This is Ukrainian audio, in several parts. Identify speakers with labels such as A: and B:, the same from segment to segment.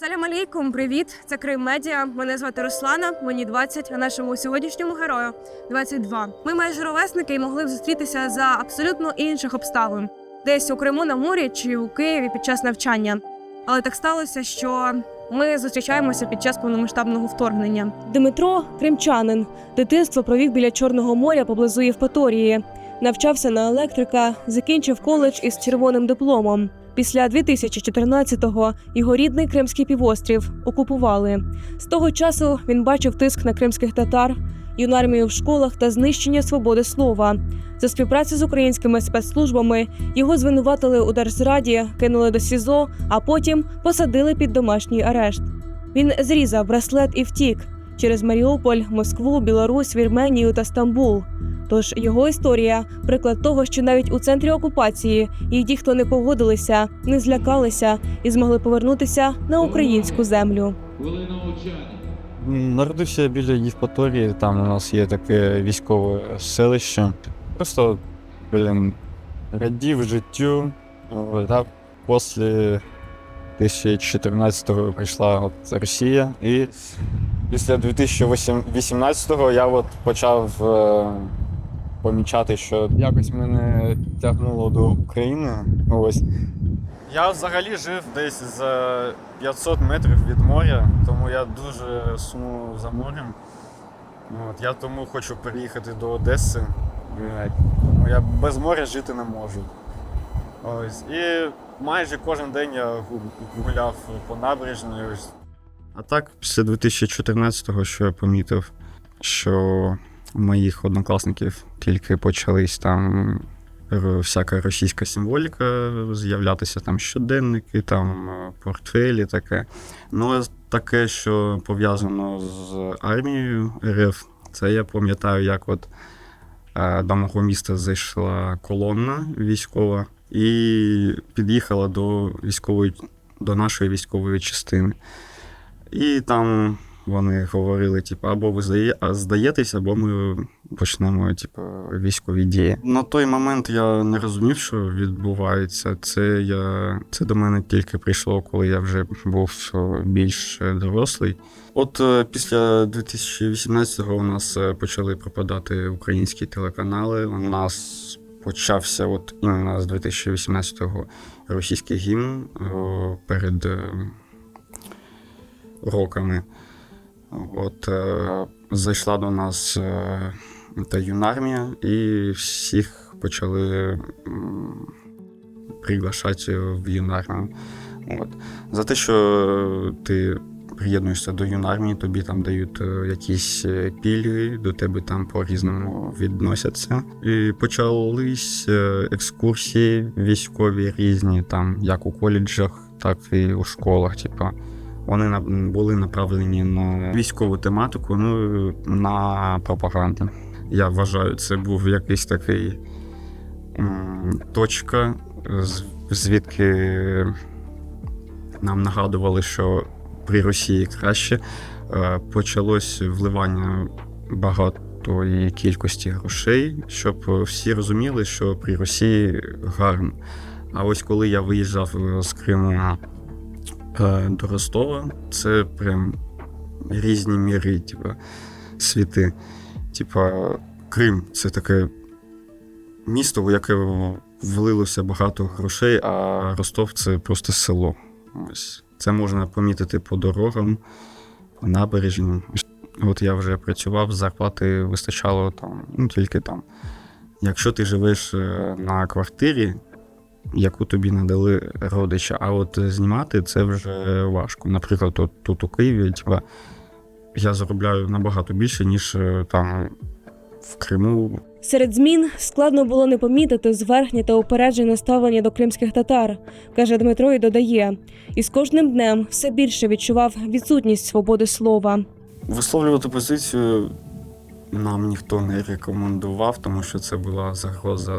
A: Салям алейкум, привіт! Це Крим Медіа. Мене звати Руслана, мені 20, а нашому сьогоднішньому герою 22. Ми майже ровесники і могли б зустрітися за абсолютно інших обставин, десь у Криму на морі чи у Києві під час навчання. Але так сталося, що ми зустрічаємося під час повномасштабного вторгнення. Дмитро кримчанин. Дитинство провів біля Чорного моря поблизу Євпаторії. Навчався на електрика, закінчив коледж із червоним дипломом. Після 2014-го його рідний Кримський півострів окупували. З того часу він бачив тиск на кримських татар, юнармію в школах та знищення свободи слова. За співпрацю з українськими спецслужбами його звинуватили у держзраді, кинули до СІЗО, а потім посадили під домашній арешт. Він зрізав браслет і втік через Маріуполь, Москву, Білорусь, Вірменію та Стамбул. Тож його історія приклад того, що навіть у центрі окупації їх ті, хто не погодилися, не злякалися і змогли повернутися на українську землю.
B: Народився біля Євпаторії, там у нас є таке військове селище. Просто, блін, радів життю. Та після 2014-го прийшла от Росія. І після 2018-го я от почав е, помічати, що якось мене тягнуло до України. Ось. Я взагалі жив десь за 500 метрів від моря, тому я дуже сумую за морем. От, я тому хочу переїхати до Одеси. Тому я без моря жити не можу. Ось. І майже кожен день я гуляв по набережній. А так, після 2014-го, що я помітив, що моїх однокласників тільки почались там всяка російська символіка з'являтися, там щоденники, там е, портфелі, таке. Ну, таке, що пов'язано з армією РФ, це я пам'ятаю, як от е, до мого міста зайшла колонна військова і під'їхала до військової до нашої військової частини. І там вони говорили, типу, або ви здаєтесь, або ми почнемо, типу, військові дії. На той момент я не розумів, що відбувається. Це я це до мене тільки прийшло, коли я вже був більш дорослий. От е, після 2018-го у нас е, почали пропадати українські телеканали. У нас почався от іменно з 2018-го російський гімн перед е, уроками. От е, зайшла до нас е, та юнармія, і всіх почали приглашати в юнармію. От. За те, що ти приєднуєшся до юнармії, тобі там дають е, якісь пільги, до тебе там по-різному відносяться. І почались екскурсії військові різні, там як у коледжах, так і у школах. Типа. Вони були направлені на військову тематику, ну на пропаганду. Я вважаю, це був якийсь такий точка, звідки нам нагадували, що при Росії краще. Е, Почалось вливання багатої кількості грошей, щоб всі розуміли, що при Росії гарно. А ось коли я виїжджав з Криму до Ростова, це прям різні міри, типу, світи. Типа, Крим це таке місто, в яке влилося багато грошей, а Ростов це просто село. Ось. Це можна помітити по дорогам, по набережні. От я вже працював, зарплати вистачало там, ну тільки там. Якщо ти живеш е, на квартирі, яку тобі надали родича, а от знімати це вже важко. Наприклад, от тут у Києві, типа, я заробляю набагато більше, ніж е, там в Криму
A: Серед змін складно було не помітити зверхнє та упереджене ставлення до кримських татар, каже Дмитро і додає. І з кожним днем все більше відчував відсутність свободи слова.
B: Висловлювати позицію нам ніхто не рекомендував, тому що це була загроза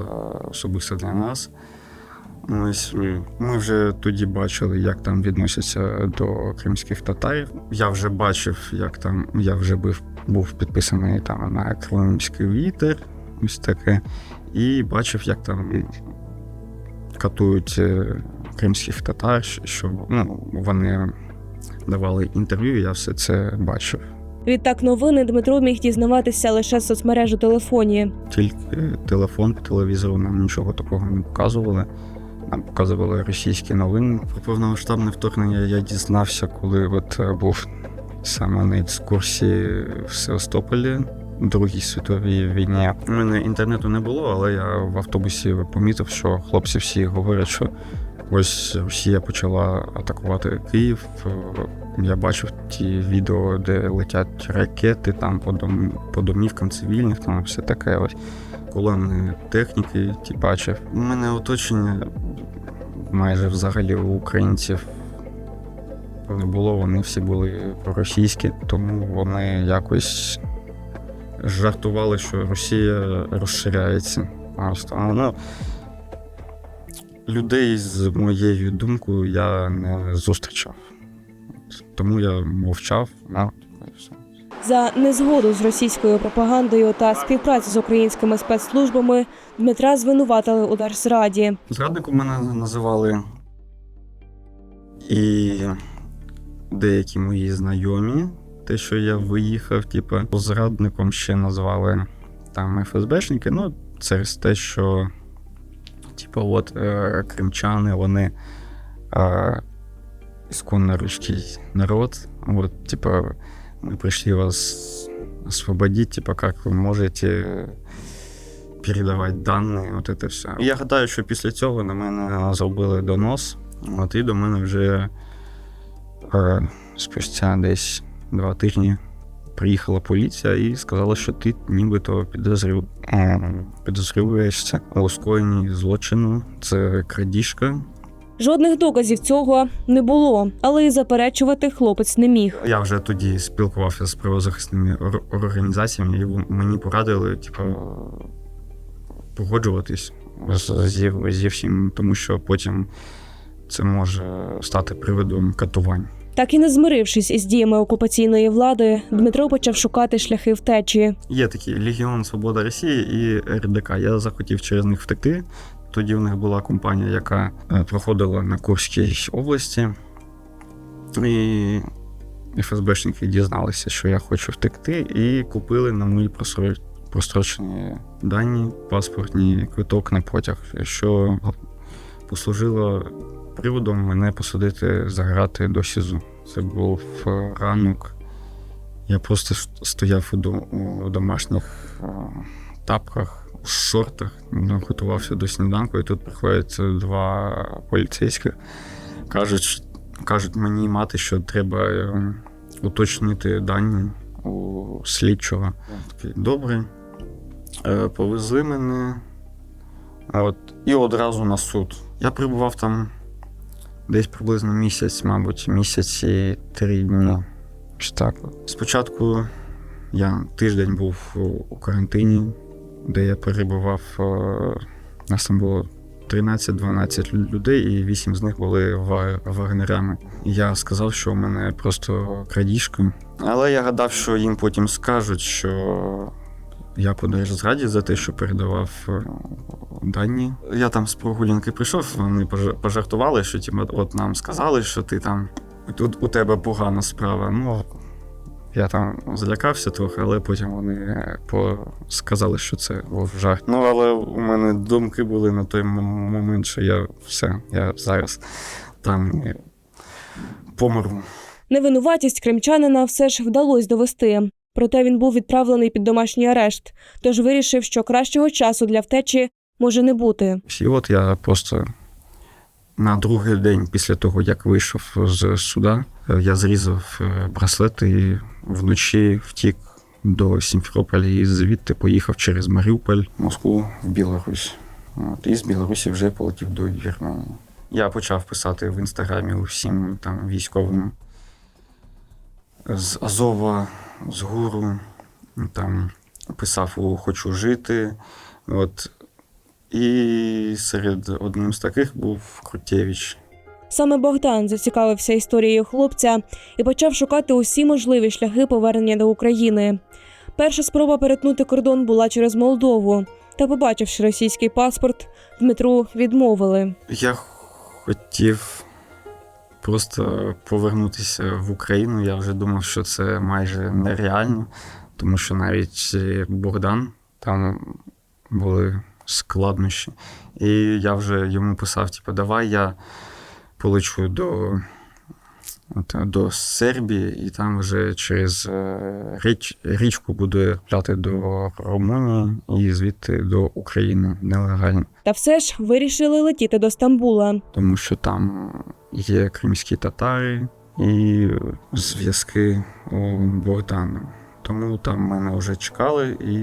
B: особисто для нас. Ось ми вже тоді бачили, як там відносяться до кримських татарів. Я вже бачив, як там я вже був, був підписаний там на кримський вітер, ось таке, і бачив, як там катують е, кримських татар, що ну, вони давали інтерв'ю, я все це бачив.
A: Відтак новини Дмитро міг дізнаватися лише з соцмереж у телефоні.
B: Тільки телефон по телевізору нам нічого такого не показували. Нам показували російські новини. Про повномасштабне вторгнення я дізнався, коли от е, був саме на екскурсії в Севастополі. Другій світовій війні. У мене інтернету не було, але я в автобусі помітив, що хлопці всі говорять, що ось Росія почала атакувати Київ. Е, Я бачив ті відео, де летять ракети там по домівкам цивільних, там все таке. Ось колони техніки, ті бачив. У мене оточення майже взагалі у українців не було, вони всі були проросійські, тому вони якось жартували, що Росія розширяється. А, ну, людей з моєю думкою я не зустрічав. Тому я мовчав. І все.
A: За незгоду з російською пропагандою та співпрацю з українськими спецслужбами Дмитра звинуватили у держзраді.
B: Зрадником мене називали і деякі мої знайомі, те, що я виїхав, типу, зрадником ще назвали там ФСБшники. Ну, через те, що, типу, от е, кримчани, вони е, ісконно русский народ. Вот, типа, мы пришли вас освободить, типа, как вы можете передавати дані, от це все. Я гадаю, що після цього на мене зробили донос, от і до мене вже е, спустя десь два тижні приїхала поліція і сказала, що ти нібито підозрів, е, підозрюєшся у скоєнні злочину. Це крадіжка.
A: Жодних доказів цього не було, але й заперечувати хлопець не міг.
B: Я вже тоді спілкувався з правозахисними організаціями, і мені порадили, типу, погоджуватись з, зі, зі всім, тому що потім це може стати приводом катувань.
A: Так і не змирившись із діями окупаційної влади, Дмитро почав шукати шляхи втечі.
B: Є такий Легіон Свобода Росії і РДК. Я захотів через них втекти. Тоді в них була компанія, яка е, проходила на Курській області. І ФСБшники дізналися, що я хочу втекти, і купили на мої прострочені дані, паспортні квиток на потяг, що послужило приводом мене посадити за грати до СІЗО. Це був ранок. Я просто стояв у домашніх е, тапках, у шортах, ну, готувався до сніданку, і тут приходять два поліцейських. Кажуть, кажуть мені мати, що треба е, уточнити дані у слідчого. Такий, добре. Е, Повезли мене. От, і одразу на суд. Я перебував там десь приблизно місяць, мабуть, місяць і три дні. Чи так. Спочатку я тиждень був у карантині, де я перебував. е, Нас там було 13-12 людей, і 8 з них були ва- вагнерами. Я сказав, що у мене просто крадіжка. Але я гадав, що їм потім скажуть, що я по держзраді за те, що передавав е, дані. Я там з прогулянки прийшов, вони пожа- пожартували, що типу, от нам сказали, що ти там тут у тебе погана справа. Ну, я там злякався трохи, але потім вони сказали, що це був жарт. Ну, але у мене думки були на той момент, що я все, я зараз там помру.
A: Невинуватість кримчанина все ж вдалося довести. Проте він був відправлений під домашній арешт, тож вирішив, що кращого часу для втечі може не бути.
B: І от я просто на другий день після того, як вийшов з суда, я зрізав е, браслет і вночі втік до Сімферополя і звідти поїхав через Маріуполь, Москву, в Білорусь. От, і з Білорусі вже полетів до Вірменії. Я почав писати в інстаграмі усім там військовим з Азова, з Гуру, там писав у Хочу жити. От і серед одним з таких був Крутєвич.
A: Саме Богдан зацікавився історією хлопця і почав шукати усі можливі шляхи повернення до України. Перша спроба перетнути кордон була через Молдову, та, побачивши російський паспорт, Дмитру відмовили.
B: Я хотів просто повернутися в Україну. Я вже думав, що це майже нереально, тому що навіть е, Богдан там були складнощі. І я вже йому писав: типу, давай я полечу до, до Сербії, і там вже через е, річ, річку буду пляти до Румунії і звідти до України нелегально.
A: Та все ж вирішили летіти до Стамбула.
B: тому що там є кримські татари і зв'язки у Богдана. Тому там мене вже чекали, і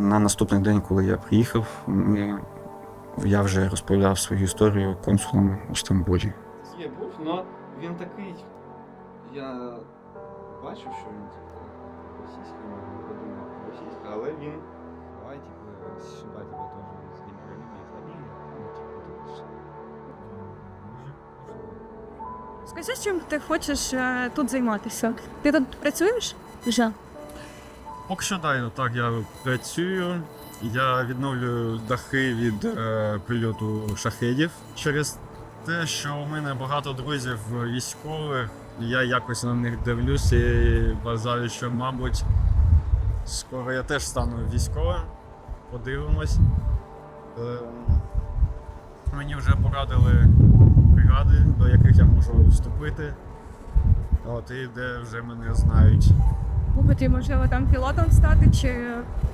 B: на наступний день, коли я приїхав, я вже розповідав свою історію консулам у Стамбулі.
C: Але він такий. Я бачив, що він типу російський мовою подумав російська, але він. Давай, типу, сюди тебе теж з. Ну, типу,
A: Скажи, чим ти хочеш е, тут займатися? Ти тут працюєш вже?
B: Поки що да, так, я працюю. Я відновлюю дахи від е, прильоту шахедів через те, що у мене багато друзів військових. і Я якось на них дивлюся і вважаю, що, мабуть, скоро я теж стану військовим. Подивимось. Е, мені вже порадили бригади, до яких я можу вступити. От, і де вже мене знають.
A: Хотів, можливо, там пілотом стати чи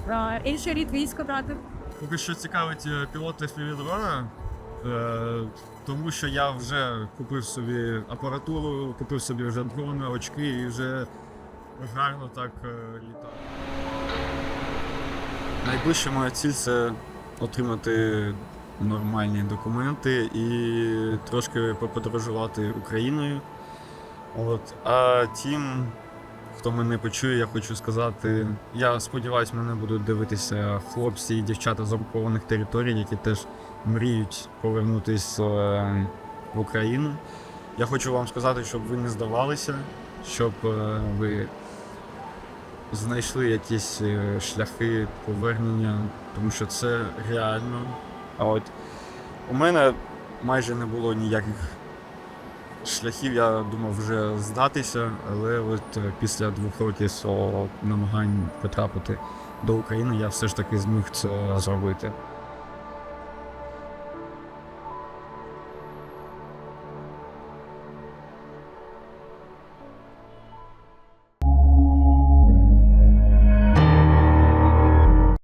A: е, інший рід війська брати.
B: Поки що цікавить е, пілоти FPV-дрона, е, тому що я вже купив собі апаратуру, купив собі вже дрони, очки і вже гарно так е, літаю. Найближча моя ціль це отримати нормальні документи і трошки поподорожувати Україною. От. А тим, хто мене почує, я хочу сказати. Я сподіваюся, мене будуть дивитися хлопці і дівчата з окупованих територій, які теж мріють повернутися е, в Україну. Я хочу вам сказати, щоб ви не здавалися, щоб е, ви знайшли якісь е, шляхи повернення, тому що це реально. А от у мене майже не було ніяких шляхів я думав вже здатися, але от після двох років намагань потрапити до України я все ж таки зміг це зробити.